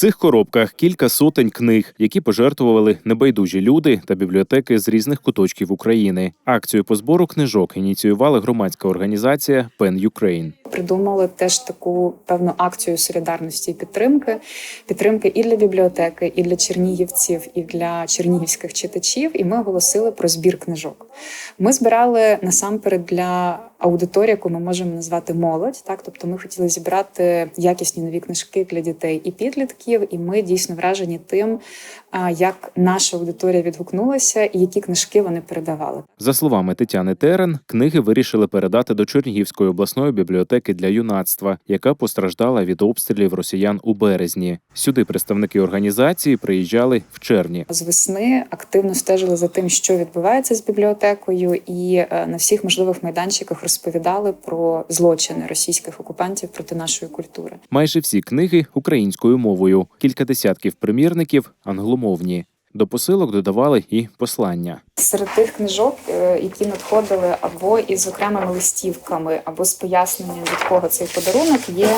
цих коробках кілька сотень книг, які пожертвували небайдужі люди та бібліотеки з різних куточків України. Акцію по збору книжок ініціювала громадська організація Пен Ukraine. Придумали теж таку певну акцію солідарності і підтримки. Підтримки і для бібліотеки, і для чернігівців, і для чернігівських читачів. І ми оголосили про збір книжок. Ми збирали насамперед для аудиторії, яку ми можемо назвати молодь. Так, тобто ми хотіли зібрати якісні нові книжки для дітей і підлітків. І ми дійсно вражені тим, як наша аудиторія відгукнулася і які книжки вони передавали. За словами Тетяни Терен, книги вирішили передати до Чернігівської обласної бібліотеки для юнацтва, яка постраждала від обстрілів росіян у березні. Сюди представники організації приїжджали в червні. З весни активно стежили за тим, що відбувається з бібліотекою, і е, на всіх можливих майданчиках розповідали про злочини російських окупантів проти нашої культури. Майже всі книги українською мовою, кілька десятків примірників англомовні. До посилок додавали і послання. Серед тих книжок, е, які надходили або із окремими листівками, або з поясненням від кого цей подарунок, є.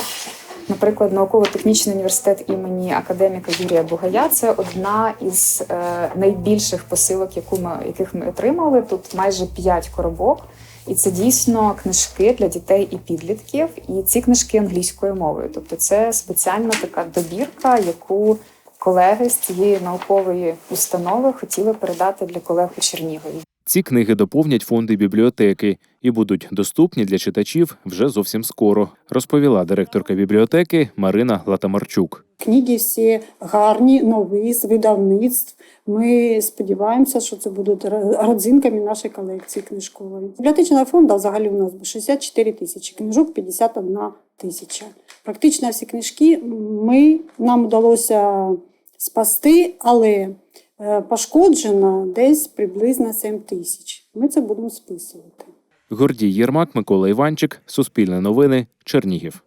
Наприклад, науково-технічний університет імені академіка Юрія Бугая це одна із е, найбільших посилок, яку ми яких ми отримали. Тут майже п'ять коробок, і це дійсно книжки для дітей і підлітків. І ці книжки англійською мовою. Тобто, це спеціальна така добірка, яку колеги з цієї наукової установи хотіли передати для колег у Чернігові. Ці книги доповнять фонди бібліотеки і будуть доступні для читачів вже зовсім скоро, розповіла директорка бібліотеки Марина Латамарчук. Книги всі гарні, нові, з видавництв. Ми сподіваємося, що це будуть ро- родзинками нашої колекції книжкової. Бібліотечного фонду взагалі у нас 64 тисячі, книжок 51 тисяча. Практично всі книжки ми, нам вдалося спасти, але е, пошкоджено десь приблизно 7 тисяч. Ми це будемо списувати. Гордій Єрмак, Микола Іванчик, Суспільне новини, Чернігів.